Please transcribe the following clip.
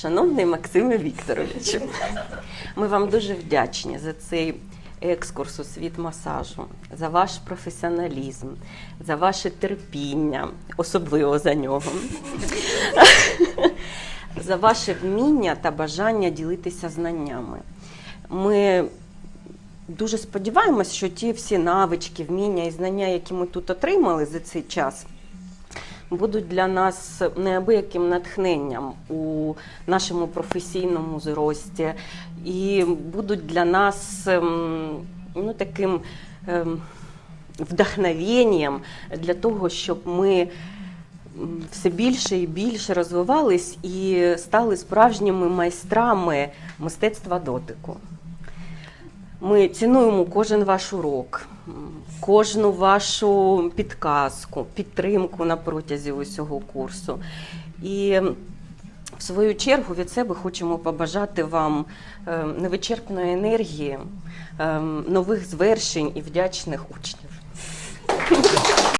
Шановний Максиме Вікторовичу, ми вам дуже вдячні за цей екскурс у світ масажу, за ваш професіоналізм, за ваше терпіння, особливо за нього, за ваше вміння та бажання ділитися знаннями. Ми дуже сподіваємось, що ті всі навички, вміння і знання, які ми тут отримали за цей час, будуть для нас неабияким натхненням у нашому професійному зрості і будуть для нас ем, ну, таким ем, вдохновенням для того, щоб ми все більше і більше розвивались і стали справжніми майстрами мистецтва дотику. Ми цінуємо кожен ваш урок, кожну вашу підказку, підтримку на протязі усього курсу. І в свою чергу від себе хочемо побажати вам е, невичерпної енергії, е, нових звершень і вдячних учнів.